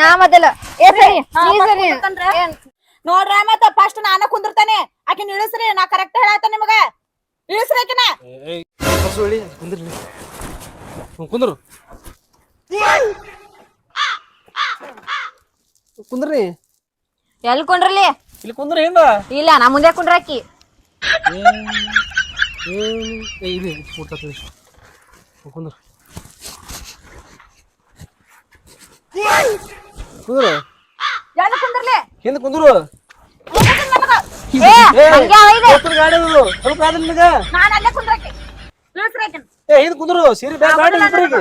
ನಾ ಮೊದಲ. ಏ ಸರಿ ನೀ ಸರಿ? ನೋಡ್ರ ಮತ್ತ ಫಸ್ಟ್ ನಾನ ಕುಂದಿರ್ತಾನೆ. ಆಕಿನ ಇಳಿಸ್ರಿ ನಾ ಕರೆಕ್ಟ್ ಹೇಳತ್ತ ನಿಮಗ. ಇಳಿಸ್ರಿ ಆಕಿನ. ಹೇಳಿ ಕುಂದ್ರಿ ಕುಂದ್ರು. ಕುಂದ್ರಿ. ಎಲ್ ಕುಂಡ್ರಲಿ ಇಲ್ಲಿ ಕುಂದ್ರ ಹಿಂದ. ಇಲ್ಲ ನಾ ಮುಂದೆ ಕುಂಡ್ರಾಕಿ ಇಲ್ಲಿ ಕುಂದ್ರ. ಕುಂದ್ರು? ಎಲ್ಲ ಕುಂದಿರ್ಲಿ? ಹಿಂದ ಕುಂದ್ರು. ಏ ಗಾಡಿ ಅದು ಸ್ವಲ್ಪ ಗಾಡಿ ನಿನಗ. ನಾನ್ ಅಲ್ಲೇ ಕುಂದ್ರಕ್ಕೆ. ಏ ಹಿಂದ ಕುಂದ್ರು. ಸೀರೆ ಬ್ಯಾಗ್ ಇಬ್ಬರಿಗೆ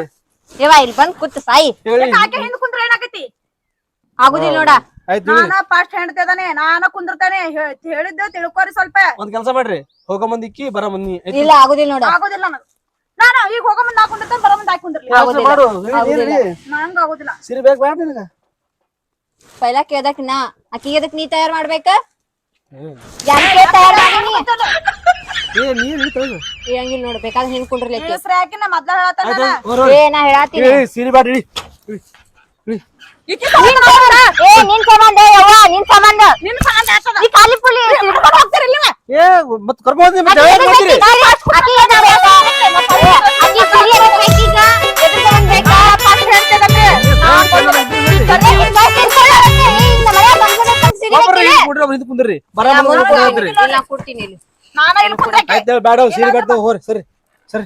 ಇಲ್ಲಿ ಬಂದ್ ಕೂತ್ ಸಾಯಿ. ಹೇಳಿ ಆಕೆ ಹಿಂದ್ ಕುಂದ್ರ ಏನಾಗೈತಿ ಆಗುದಿಲ್ಲ ನೋಡ. ಆಯ್ತು ನಾನ ಫಸ್ಟ್ ಹೆಣ್ತಿದಾನೆ ನಾನ ಕುಂದಿರ್ತಾನೆ. ಹೇಳಿದ್ದು ತಿಳ್ಕೊರಿ ಸ್ವಲ್ಪ. ಒಂದ್ ಕೆಲಸ ಮಾಡ್ರಿ. ಹೋಗೋ ಮಂದಿಕ್ಕಿ ಬರ ಮಂದಿ. ಆಯ್ತು? ಇಲ್ಲ ಆಗುದಿಲ್ಲ ನೋಡ. ಆಗೋದಿಲ್ಲ ನನಗ ನಾನು ಈಗ ಹೋಗೋ ಮುಂದ್ ನಾ ಕುಂದಿರ್ತಾನೆ ಬರೋ ಮುಂದ್ ಆಕಿ ಕುಂದಿರ್ಲಿ ಮಾಡು ಹೇಳಿ, ಆಗುದಿಲ್ಲ. ಸೀರೆ ನಿನಗ? ಪೈಲಾ ಕೇಳ್ದಕ್ ನಾ. ಆಕಿ ಎದಕ್ ನೀ ತಯಾರ್ ಮಾಡ್ಬೇಕ? ಯಾರಿಗೆ ತಯಾರ್ ಮಾಡೀನಿ ಏ ನೀರ್ ತಗೋ. ಇರಂಗಿಲ್ಲ ನೋಡ್ ಬೇಕಾದ್ರೆ ಆಕಿನ ಮೊದ್ಲ ಹೇಳತ್ತಾನ ಏ ನಾ ಹೇಳಾತೀನಿ. ಏ ಸಿರಿ ಇಳಿ. ಈಕಿ ಸಂಬಂಧ. ಏ ನಿನ್ ಸಂಬಂಧ ಯವ್ವ ನಿನ್ ಸಂಬಂಧ ನಿನ್ ಸಂಬಂಧ ಆಗ್ತದ. ಈ ಖಾಲಿ ಪುಲಿ ಹಿಡ್ಕೊಂಡ್ ಹೋಗ್ತೀರಿ? ಏ ಮತ್ ಕರ್ಕೊಂಡ್ ಮತ್ತೆ ಯಾವಾಗ ಮಾಡ್ತೀರಿ ಬೇಕೀಗ? ಬೇಕಾ? ಕುಂದ್ರಿ ಕುಂದ್ರಿ ಇಲ್ಲ. ನಾನ ಬ್ಯಾಡ ಸೀರೆ ಬ್ಯಾಡ ಹೋರಿ ಸರಿ ಸರಿ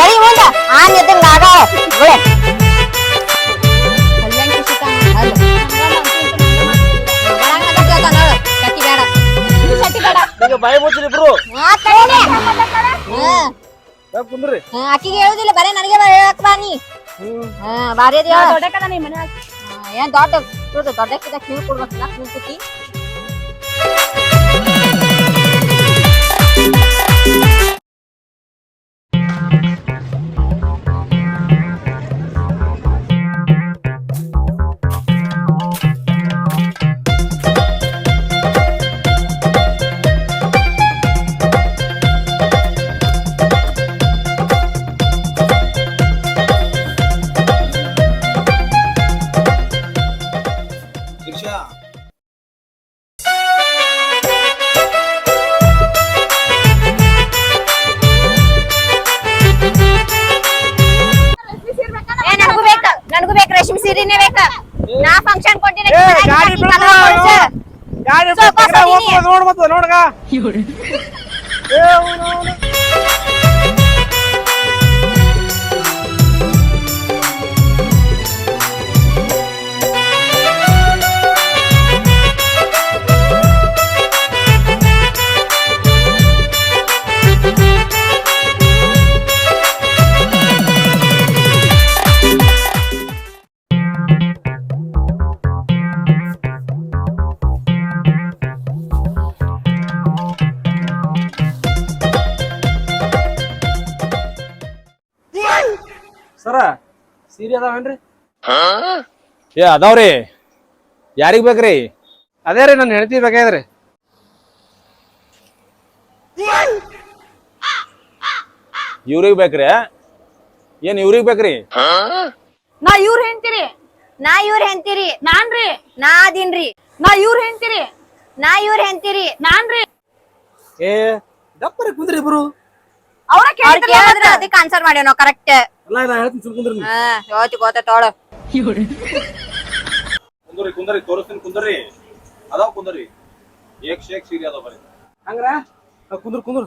ಸರಿ ಮುಂದ ಆನ್ ಇದ್ದಂಗ ಆಗ ಗುಳೆ ಈಗ ಬಾಯಿ ಮುಚ್ಚ್ರಿ ಇಬ್ರು ಕುಂದ್ರಿ. ಆಕಿಗೆ ಹೇಳುದಿಲ್ಲ ಬರೇ ನನಗೆ ಹೇಳಕ್ ಬಾ ನೀ. ಬಾರಿ ಅದಿ. ಏನ್ ದೊಡ್ಡ ದೊಡ್ಡ ಕಿವಿ ಕೊಡ್ಬೇಕಲ್ಲ ಕೂತಿ ನನಗೂ ಬೇಕ ನನಗೂ ಬೇಕ ರೇಷ್ಮೆ ಸೀರೆನೇ ಬೇಕ. ನಾ ಫಂಕ್ಷನ್ ಕೊಟ್ಟಿನಿ ಏ, ಗಾಡಿ. ಗಾಡಿ ನೋಡ್ ಮತ್ತೆ ನೋಡ್ಗ. ಸೀರೆ ಅದಾವೇನ್ರಿ ಏ ಅದಾವ್ರಿ ಯಾರಿಗ್ ಬೇಕ್ರಿ? ಅದೇ ರೀ ನನ್ನ ಹೆಂಡತಿ ಬೇಕಾದ್ರಿ ಇವ್ರಿಗ್ ಬೇಕ್ರಿ? ಏನ್ ಇವ್ರಿಗ್ ಬೇಕ್ರಿ? ನಾ ಇವ್ರ ಹೆಂಡ್ತಿರಿ. ನಾ ಇವ್ರ ಹೆಂತಿರಿ ನಾನ್ರಿ. ನಾ ಅದೀನ್ರಿ ನಾ ಇವ್ರ ಹೆಂಡ್ತಿರಿ. ನಾ ಇವ್ರ ಹೆಂತಿರಿ ನಾನ್ರಿ. ಏ ಡಪ್ಪರಿ ಕುಂದ್ರಿ ಇಬ್ರು. ಅವ್ರ ಕೇಳಿದ್ರ ಅದಕ್ಕೆ ಆನ್ಸರ್ ಮಾಡ್ಯಾವ ನಾವು ಕರೆಕ್ಟ್ ನಾ ಹೇಳ್ತೀನಿ ಸುಮ್ ಕುಂದ್ರಿ. ನೀವು. ಹಾ ಕುಂದ್ರಿ ಕುಂದ್ರಿ ತೋರಿಸ್ತೀನಿ ಕುಂದ್ರಿ. ಅದಾವ ಕುಂದ್ರಿ. ಏಕ್ ಶೇಕ್ ಸೀರೆ ಅದಾವ ಬರ್ರಿ ಹಂಗ್ರ? ಆ, ಕುಂದ್ರು ಕುಂದ್ರು.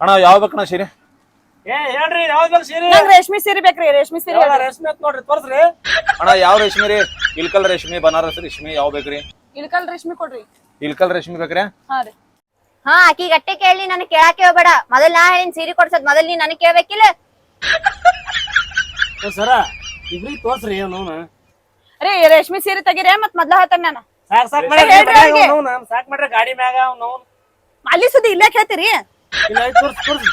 ಅಣ್ಣ ಯಾವ ಬೇಕಣ್ಣ ಸೀರೆ? ಏ ಹೇಳ್ರಿ ಯಾವ್ದು ಬೇಕ್ ಸೀರೆ? ನಂಗ್ ರೇಷ್ಮೆ ಸೀರೆ ಬೇಕ್ರಿ ರೇಷ್ಮೆ ಸೀರೆ ಯಾವ್ದ ರೇಷ್ಮೆ ಅಂತ ನೋಡ್ರಿ ತೋರ್ಸ್ರಿ. ಅಣ್ಣ ಯಾವ ರೇಷ್ಮೆ ರೀ? ಇಲ್ಕಲ್ ರೇಷ್ಮೆ ಬನಾರಸ್ ರೇಷ್ಮೆ ಯಾವ ಬೇಕ್ರಿ? ಇಳ್ಕಲ್ ರೇಷ್ಮೆ ಕೊಡ್ರಿ. ಇಲ್ಕಲ್ ರೇಷ್ಮೆ ಬೇಕ್ರಿ? ಹಾ ರೀ. ಹಾ ಆಕಿ ಗಟ್ಟೆ ಕೇಳಿ ನನ್ ಕೇಳಾಕೆ ಹೋಗ್ಬೇಡ. ಮೊದಲ್ ನಾ ಹೇಳಿನ್ ಸೀರೆ ಕೊಡ್ಸದ್ ಮೊದಲ್ ನೀ ನನ್ ಕೇಳ್ಬೇಕಿಲ್ಲ. ಸರ ಇಬ್ರಿ ತೋರ್ಸ್ರಿ ರೀ ರೇಷ್ಮೆ ಸೀರೆ ತೆಗೀರಿ ಮತ್ ಮೊದ್ಲ ಹೇಳ್ತಾನ ನಾನು. ಸಾಕ್ ಸಾಕ್ ಹೇಳ್ರಿ ಅವ್ರಿಗೆ. ಮಾಡ್ರಿ ಸಾಕ್ ಮಾಡ್ರಿ ಗಾಡಿ ಮ್ಯಾಗ ಅವ್ನು ಅಲ್ಲಿ ಸುದ್ದಿ ಇಲ್ಲೇ ಕೇಳ್ತೀರಿ? ಇಲ್ಲ ತೋರ್ಸ್ ತೋರ್ಸ್.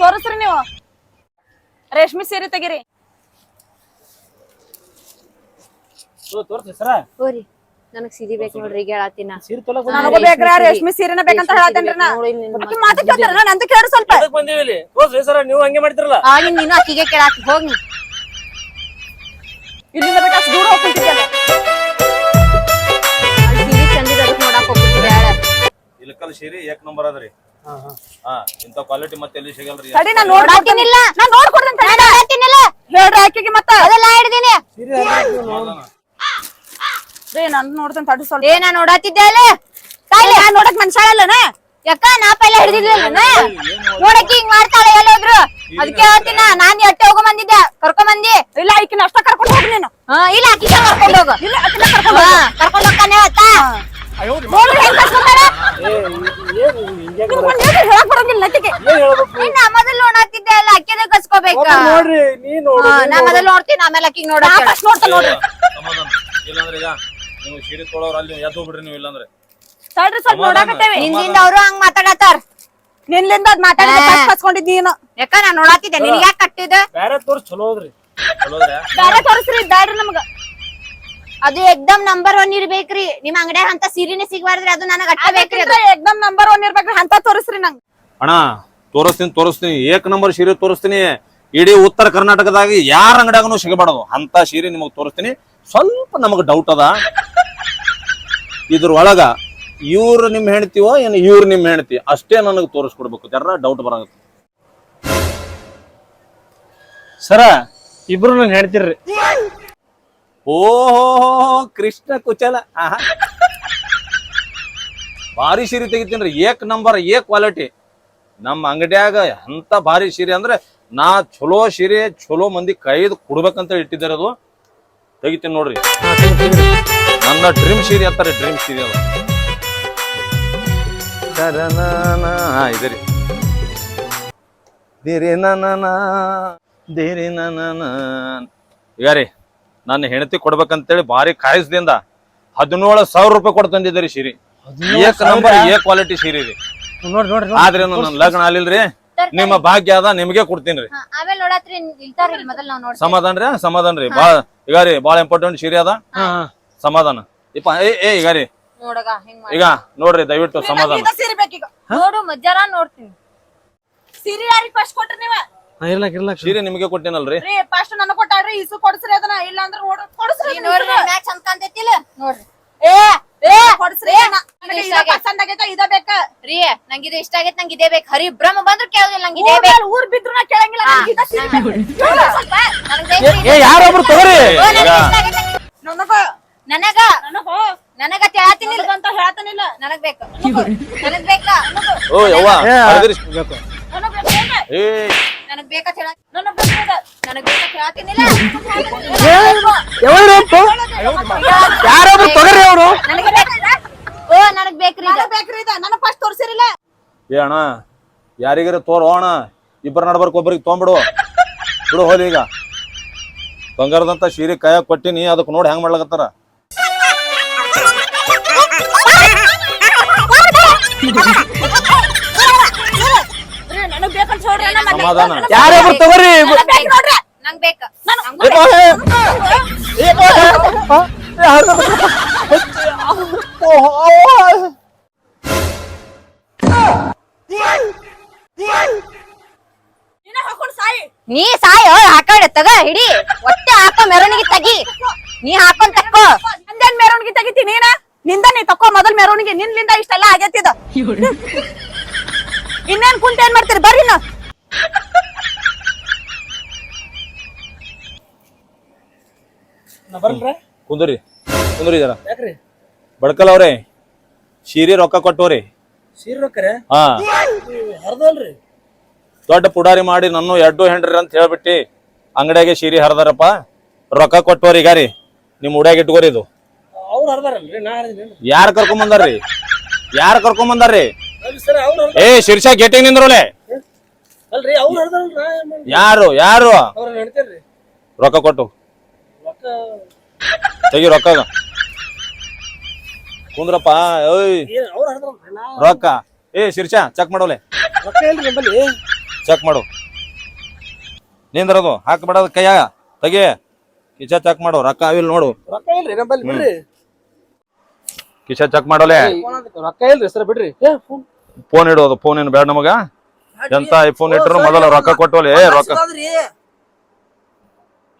ತೋರಿಸ್ರಿ ನೀವು. ರೇಷ್ಮೆ ಸೀರೆ ತೆಗೀರಿ. ತೋರ್ಸಿ ಸರ. ಹೋರಿ ನನಗ್ ಸೀರೆ ಬೇಕು ನೋಡ್ರಿ ಈಗ ಹೇಳತ್ತೀನ ಸೀರೆ ತೊಲಕ್ ನನಗೂ ಬೇಕ್ರ ರೇಷ್ಮೆ ಸೀರೆನ ಬೇಕಂತ ಹೇಳತ್ತೇನ್ರಿ ನಾ. ಮಾತು ಕೇಳ್ತಾರ ಅಂತ ಸ್ವಲ್ಪ. ಅದಕ್ಕೆ ಬಂದೀವಿ ಇಲ್ಲಿ. ತೋರ್ಸ್ರಿ ಸರ ನೀವು ಹಂಗೆ ಮಾಡ್ತಿರಲ್ಲ. ಆಗಿನ ನೀನು ಅಕ್ಕಿಗೆ ಕೇಳಾಕಿ ಹೋಗಿ ಇಲ್ಲಿಂದ ಬಿಟ್ಟು ಅಷ್ಟು ದೂರ ಹೋಗ್ತಿದ್ದಲ್ಲ ಸೀರೆ ಚಂದಿದ ಅದಕ್ಕೆ ನೋಡಾಕ್ ಹೋಗ್ಬಿಟ್ಟಿದೆ ಹೇಳ ಇಲ್ಕಲ್ ಸೀರೆ ಏಕ್ ನಂಬರ್ ಅದ್ರಿ ಹಾ ಇಂತ ಕ್ವಾಲಿಟಿ ಮತ್ತೆ ಎಲ್ಲಿ ಸಿಗಲ್ರಿ? ತಡಿ ನಾ ನೋಡ್ಕೊಡ್ತೀನಿಲ್ಲ ನಾ ನೋಡ್ಕೊಡ್ತೀನಿ ತಡಿ. ಹೇಳ್ರಿ ಆಕಿಗೆ ಮತ್ತ. ಅದೆಲ್ಲ ಹಿಡ್ದೀನಿ. ನಾನು ನೋಡ್ತೀನಿ ತಡಿ ಸ್ವಲ್ಪ. ಏ ನಾ ನೋಡತ್ತಿದ್ದೆ ಅಲ್ಲ. ತಾಯಿ ನಾ ನೋಡಕ್ ಮನ್ಸಾಳಲ್ಲನ ಯಾಕ ನಾ ಪೈಲ ಹಿಡಿದಿಲ್ಲ ನೋಡಕ್ಕೆ ಹಿಂಗ್ ಮಾಡ್ತಾಳೆ ಎಲ್ಲೋದ್ರು ಅದಕ್ಕೆ ಹೇಳ್ತೀನ ನಾನ್ ಎಟ್ಟೆ ಹೋಗೋ ಬಂದಿದ್ದೆ. ಕರ್ಕೊಂಡ್ ಬಂದಿ. ಇಲ್ಲ ಆಕಿನ ಅಷ್ಟ ಕರ್ಕೊಂಡು ಹೋಗಿ ನೀನು. ಹಾ ಇಲ್ಲ ಅಕ್ಕಿಗೆ ಕರ್ಕೊಂಡ್ ಹೋಗು. ಇಲ್ಲ ಆಕಿನ ಕರ್ಕೊಂಡು ಹೋಗು. ಕರ್ಕೊಂಡ್ ಹೋಗ್ತಾನೆ ಅವತ್ತ. ನೋಡ್ರಿ ನಾ ನೋಡು ಹಾ, ನಾ ಮೊದಲ್ ನೋಡ್ತೀನಿ ಆಮೇಲೆ ಅಕ್ಕಿಗೆ. ಫಸ್ಟ್ ನೋಡ್ತಾ ನೋಡ್ರಿ ಸಮಾಧಾನ ಇಲ್ಲಾಂದ್ರೆ ಈಗ ನೀವು ಸೀರೆ ತೊಳೋರ್ ಅಲ್ಲಿ ಎದ್ದು ಬಿಡ್ರಿ ನೀವು ಇಲ್ಲಾಂದ್ರೆ ತಡ್ರಿ ಸ್ವಲ್ಪ ನೋಡಾಕತ್ತೇವಿ ಹಿಂದಿಂದ ಅವ್ರು ಹಂಗ್ ಮಾತಾಡತಾರ ನಿನ್ಲಿಂದ ಅದ್ ಮಾತಾಡಿದ ಫಸ್ಟ್ ಕಸ್ಕೊಂಡಿದ್ ನೀನು ಯಾಕ ನಾ ನೋಡಾತಿದ್ದೆ ನಿನಗ್ ಯಾಕೆ ಕಟ್ಟಿದ ಬೇರೆ ತೋರ್ಸ್ ಚಲೋ ಹೋದ್ರಿ ಚಲೋದ್ರೆ ಬ್ಯಾರೆ ತೋರಿಸ್ರಿ ಬ್ಯಾಡ್ರಿ ನಮಗ ಅದು ಎಕ್ದಮ್ ನಂಬರ್ ಒನ್ ಇರ್ಬೇಕ್ರಿ. ನಿಮ್ ಅಂಗಡ್ಯಾಗ ಅಂತ ಸೀರೆನೆ ಸಿಗ್ಬಾರ್ದ್ರಿ ಅದು ನನಗೆ ಅಟ್ಟ ಬೇಕ್ರಿ ಅದು. ಎಕ್ದಮ್ ನಂಬರ್ ಒನ್ ಇರ್ಬೇಕ್ರಿ ಅಂತ ತೋರಿಸ್ರಿ ನಂಗ್. ಅಣ್ಣ ತೋರಿಸ್ತೀನಿ ತೋರಿಸ್ತೀನಿ. ಏಕ್ ನಂಬರ್ ಸೀರೆ ತೋರಿಸ್ತೀನಿ. ಇಡೀ ಉತ್ತರ ಕರ್ನಾಟಕದಾಗ ಯಾರ ಅಂಗಡಿಯಾಗನು ಸಿಗಬಾರ್ದು. ಅಂತ ಸೀರೆ ನಿಮಗ್ ತೋರಿಸ್ತೀನಿ. ಸ್ವಲ್ಪ ನಮಗ್ ಡೌಟ್ ಅದ. ಇದ್ರ ಒಳಗ ಇವ್ರು ನಿಮ್ ಹೆಣ್ತಿವೋ ಏನು ಇವ್ರು ನಿಮ್ ಹೆಣ್ತಿ ಅಷ್ಟೇ ನನಗೆ ತೋರಿಸ್ಕೊಡ್ಬೇಕು. ಜರ ಡೌಟ್ ಬರಾಗತ್ತೆ. ಸರ ಇಬ್ರು ನಂಗೆ ಹೇಳ್ತಿರ್ರಿ ಓಹೋ ಕೃಷ್ಣ ಕುಚಲ. ಆಹಾ. ಭಾರಿ ಸೀರೆ ತೆಗಿತೀನಿ ಏಕ್ ನಂಬರ್, ಏಕ್ ಕ್ವಾಲಿಟಿ. ನಮ್ಮ ಅಂಗಡಿಯಾಗ ಅಂತ ಭಾರಿ ಸೀರೆ ಅಂದ್ರೆ ನಾ ಚಲೋ ಸೀರೆ, ಚಲೋ ಮಂದಿ ಕೈದು ಕೊಡ್ಬೇಕಂತ ಇಟ್ಟಿದ್ದಾರೆ ಅದು. ತೆಗಿತೀನಿ ನೋಡ್ರಿ. ನನ್ನ ಡ್ರೀಮ್ ಸೀರೆ ಅಂತಾರೆ, ಡ್ರೀಮ್ ಸೀರೆ ಅದು. ಇದರಿ ದಿರಿ ನನನ ದಿರಿ ರೀ ನನ್ನ ಹೆಂಡತಿ ಕೊಡ್ಬೇಕಂತೇಳಿ ಭಾರಿ ಕಾಯಿಸ್ದಿಂದ ಹದಿನೇಳು ಸಾವಿರ ರೂಪಾಯಿ ಕೊಟ್ಟು ತಂದಿದ್ದಾರೆ ಸೀರೆ. ಏಕ್ ನಂಬರ್ ಏ ಕ್ವಾಲಿಟಿ ಸೀರೆ ರೀ. ನೋಡ್ರಿ ನೋಡ್ರಿ ಆದ್ರೆ ನನ್ನ ಲಗ್ನ ಅಲ್ಲಿಲ್ರಿ ನಿಮ್ಮ ಭಾಗ್ಯ ಅದ ನಿಮಗೆ ಕೊಡ್ತೀನಿ ರೀ. ಆಮೇಲೆ ನೋಡತ್ರಿ ಮೊದಲ್ ನಾವ್ ಸಮಾಧಾನ ರೀ ಸಮಾಧಾನ ರೀ. ಬಾಳ ಈಗ ರೀ ಬಾಳ ಇಂಪಾರ್ಟೆಂಟ್ ಸೀರೆ ಅದ. ಸಮಾಧಾನ. ಇಪ್ಪ ಏ ಏ ಈಗ ರೀ. ನೋಡಗ ಹಿಂಗ್ ಮಾಡಿ. ಈಗ ನೋಡ್ರಿ ದಯವಿಟ್ಟು ಸಮಾಧಾನ. ಸೀರೆ ಬೇಕೀಗ? ನೋಡು ಮಧ್ಯಾಹ್ನ ನೋಡ್ತೀನಿ ಸೀರೆ ಯಾರಿಗೆ ಫಸ್ಟ್ ಕೊಟ್ರಿ ನೀವ? ಇರ್ಲಾಕ್ ಇರ್ಲಾಕ್. ಸೀರೆ ನಿಮಗೆ ಕೊಟ್ಟಿನಲ್ರಿ? ರೀ ಫಸ್ಟ್ ನನಗ್ ಕೊಟ್ಟಾಡ್ರಿ ಇಸು ಕೊಡ್ಸ್ರಿ ಅದನ್ನ ಇಲ್ಲ ಅಂದ್ರೆ ನೋಡ್ರಿ ಕೊಡ್ಸ್ರಿ ನೋಡ್ರಿ ಮ್ಯಾಚ್ ಚಂದ ಕಾಣ್ತೈತಿಲ್ಲ. ನೋಡ್ರಿ. ಏ ಏ ಕೊಡ್ಸ್ರಿ. ನನಗೆ ಇಷ್ಟ ಇದ ಆಗೈತೆ. ಪಸಂದ್ ಆಗೈತ ಇದ ಬೇಕ? ರೀ ನಂಗೆ ಇದು ಇಷ್ಟ ಆಗೈತೆ ನಂಗೆ ಇದೇ ಬೇಕು. ಹರಿ ಬ್ರಹ್ಮ ಬಂದ್ರು ಕೇಳೋದಿಲ್ಲ ನಂಗೆ ಇದೇ ಊರ್ ಬೇಕು. ಊರ್ ಬಿದ್ರು ನಾ ಕೇಳಂಗಿಲ್ಲ ನನಗೆ ಇದ ಸೀರೆ ಸ್ವಲ್ಪ. ನನಗ್ ಏ ಯಾರೊಬ್ರು ತಗೋರಿ ಓ, ನನಗ್. ನನಗ. ನನಗ. ಅಂತ ಹೇಳ್ತಾನಿಲ್ಲ. ನನಗ್ ಬೇಕು. ನನಗ್. ಬೇಕಾ? ಓ ಯವ್ವ. ನನಗ್ ಬೇಕು. ಏ ನನಗ್ ಬೇಕಂತ ಹೇಳ ನನಗ್ ಬೇಕು ನನಗ್ ಬೇಕಂತ ಹೇಳತ್ತೀನಿಲ್ಲ ಯಾರೊಬ್ರು ತಗೋರಿ ಅವ್ರು? ನನಗೆ ಓ ನನಗ್ ಬೇಕ್ರಿ ಇದು. ನನಗ್ ಬೇಕ್ರಿ ಇದ ನನಗ್ ಫಸ್ಟ್ ತೋರ್ಸಿರಿಲ್ಲ. ಏ ಅಣ್ಣ ಯಾರಿಗಾರ ತೋರ್ ಹೋಣ ಇಬ್ಬರ ನಡ್ಬರ್ಕ ಒಬ್ಬರಿಗೆ ತೊಗೊಂಬಿಡು ಬಿಡು ಹೋಲಿ ಈಗ. ಬಂಗಾರದಂತ ಶೀರಿ ಕಾಯ ಕೊಟ್ಟಿನಿ ಅದಕ್ಕೆ ನೋಡಿ ಹೆಂಗ್ ಮಾಡ್ಲಕತ್ತಾರ. ಓ, ಅವ್ವ. ನೀನ ಹಾಕೊಂಡ್ ಸಾಯಿ ನೀ ಸಾಯ ಹಾಕಾಡ ತಗ ಹಿಡಿ ಒಟ್ಟೆ ಹಾಕೋ ಮೆರವಣಿಗೆ ತಗಿ ನೀ ಹಾಕೊಂಡ್ ತಕ್ಕೋ ನಂದೇನ್ ಮೆರವಣಿಗೆ ತಗಿತಿ ನೀನ ನಿಂದ ನೀ ತಕ್ಕೋ ಮೊದಲ್ ಮೆರವಣಿಗೆ ನಿನ್ನಿಂದ ಇಷ್ಟೆಲ್ಲ ಆಗೈತಿದ ಇನ್ನೇನ್ ಕುಂತ ಏನ್ ಮಾಡ್ತೀರಿ ಬರ್ರಿ ನಾ ಬರ್ಲ್ರಿ? ಕುಂದ್ರಿ. ಕುಂದ್ರಿ ಜರ ಯಾಕ್ರಿ? ಬಡ್ಕಲ್ ಅವ್ರೆ ಸೀರೆ ರೊಕ್ಕ ಕೊಟ್ಟವ್ರಿ. ಸೀರೆ ರೊಕ್ಕರೆ? ಹಾ. ಹರ್ದಲ್ರಿ? ದೊಡ್ಡ ಪುಡಾರಿ ಮಾಡಿ ನನ್ನ ಎಡ್ಡು ಹೆಂಡ್ರಿ ಅಂತ ಹೇಳ್ಬಿಟ್ಟಿ ಅಂಗಡಿಯಾಗೆ ಸೀರೆ ಹರಿದಾರಪ್ಪ. ರೊಕ್ಕ ಕೊಟ್ಟವ್ರಿ ಗಾರಿ ರೀ. ನಿಮ್ ಉಡ್ಯಾಗ ಇಟ್ಕೋರಿ ಇದು. ಅವ್ರು ಹರ್ದಾರಲ್ರಿ ನಾ ಹರ್ದಿನಿ ಯಾರು ಕರ್ಕೊಂಡ್ ಬಂದಾರ್ರಿ? ಯಾರ ಕರ್ಕೊಂಡ್ ಬಂದಾರ್ರಿ? ಸರ್ ಅವ್ರು ಏ ಶಿರ್ಷಾ ಗೇಟಿಂಗ್ ನಿಂದ್ರೋಲೆ ಅಲ್ರಿ ಅವ್ರು ಹರ್ದಾರಲ್ರಿ ನಾ ಏನ್ ಮಾಡ್ಲಿ? ಯಾರು ಯಾರು? ರೊಕ್ಕ ಕೊಟ್ಟು. ತೆಗಿ ರೊಕ್ಕ ಕುಂದ್ರಪ್ಪ ನಾ ರೊಕ್ಕ. ಏ ಶಿರ್ಷಾ ಚೆಕ್ ಮಾಡೋಲೆ. ಚೆಕ್ ಮಾಡು. ನಿಂದ್ರದು ಹಾಕ್ಬೇಡ ಕೈಯಾಗ. ತೆಗಿ. ಕಿಶ ಚೆಕ್ ಮಾಡು ರೊಕ್ಕ ಅವಿಲ್ ನೋಡು. ರೊಕ್ಕ ಇಲ್ರಿ ನಂಬಲ್ಲಿ ಬಿಡ್ರಿ. ಕಿಶ ಚೆಕ್ ಮಾಡೋಲೆ. ರೊಕ್ಕ ಇಲ್ರಿ ಸರ್ ಬಿಡ್ರಿ. ಫೋನ್ ಇಡೋದು ಫೋನ್ ಏನು ಬೇಡ ನಮಗ? ಎಂತ ಐಫೋನ್ ಇಟ್ಟರು ಮೊದಲ ರೊಕ್ಕ ಕೊಟ್ಟೋಲೆ ರೊಕ್ಕ.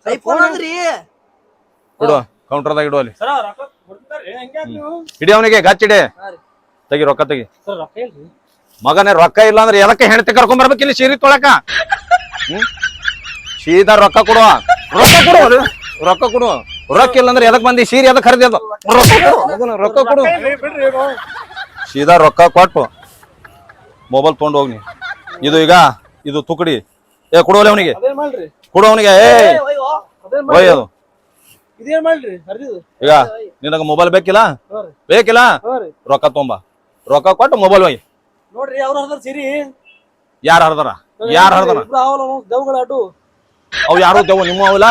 ಐಫೋನ್ ಅಂದ್ರಿ ಇಡು ಕೌಂಟರ್ದಾಗ ಇಡು ಅಲ್ಲಿ. ಇಡಿ ಅವನಿಗೆ ಗಚ್ಚಿಡೆ. ತೆಗಿ ರೊಕ್ಕ ತೆಗಿ. ಮಗನೇ ರೊಕ್ಕ ಇಲ್ಲ ಅಂದ್ರೆ ಎದಕ್ಕೆ ಹೆಣ್ತಿ ಕರ್ಕೊಂಡ್ ಬರ್ಬೇಕು ಇಲ್ಲಿ ಸೀರೆ ತೊಳಕ? ಸೀದ ರೊಕ್ಕ ಕೊಡುವ ರೊಕ್ಕ ಕೊಡು. ರೊಕ್ಕ ಕೊಡು. ರೊಕ್ಕ ಇಲ್ಲ ಅಂದ್ರೆ ಎದಕ್ ಬಂದಿ? ಸೀರೆ ಎದಕ್ ಖರೀದಿ ಅದು? ರೊಕ್ಕ ಕೊಡು. ಸೀದಾ ರೊಕ್ಕ ಕೊಟ್ಟು ಮೊಬೈಲ್ ತಗೊಂಡು ಹೋಗ್ನಿ. ಇದು ಈಗ ಇದು ತುಕಡಿ. ಏ ಕೊಡುವಲ್ಲ ಅವನಿಗೆ. ಕೊಡು ಅವನಿಗೆ ಏ ಅದು. ಇದೇನ್ ಮಾಡ್ರಿ ಈಗ ನಿನಗ ಮೊಬೈಲ್ ಬೇಕಿಲ್ಲ? ಬೇಕಿಲ್ಲ? ರೊಕ್ಕ ತೊಂಬ. ರೊಕ್ಕ ಕೊಟ್ಟು ಮೊಬೈಲ್ ಒಯ್ ನೋಡ್ರಿ ಅವ್ರ ಹರ್ದಾರ ಸಿರಿ? ಯಾರು ಹರ್ದಾರ? ಯಾರು ಹರ್ದಾರ? ದೇವ್ಗಳ ಅಡ್ಡು ಅವು ಯಾರು ದೇವ್ ನಿಮ್ಮ ಅವಲ್ಲ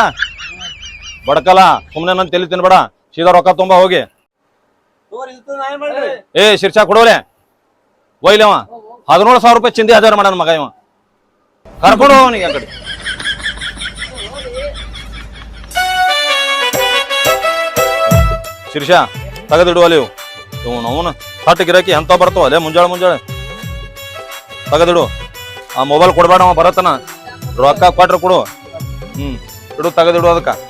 ಬಡಕಲ್ಲ ಸುಮ್ನೆ ನನ್ ತೆಲಿ ತಿನ್ಬೇಡ. ಸೀದಾ ರೊಕ್ಕ ತುಂಬ ಹೋಗಿ. ಏ ಶಿರ್ಷಾ ಕೊಡೋಲೆ ಒಯ್ಲವ ಹದಿನೇಳು ಸಾವಿರ ರೂಪಾಯಿ ಚಿಂದಿ ಹಜಾರ್ ಮಾಡಣ ಮಗ ಇವ. ಕರ್ಕೊಂಡು ಅವನಿಗೆ ಆ ಕಡೆ. ಶಿರ್ಷಾ, ತೆಗೆದಿಡು ಅಲ್ಲಿ ಇವು ಅವನು ಗಿರಾಕಿ ಎಂತ ಬರ್ತಾವ? ಅಲ್ಲೇ ಮುಂಜಾಳೆ ಮುಂಜಾಳೆ. ತೆಗೆದಿಡು. ಆ ಮೊಬೈಲ್ ಕೊಡ್ಬೇಡ ಅವ, ಬರತನ. ರೊಕ್ಕ ಕೊಟ್ರೆ ಕೊಡು. ಹ್ಮ್, ಇಡು, ತೆಗೆದಿಡು ಅದಕ್ಕ.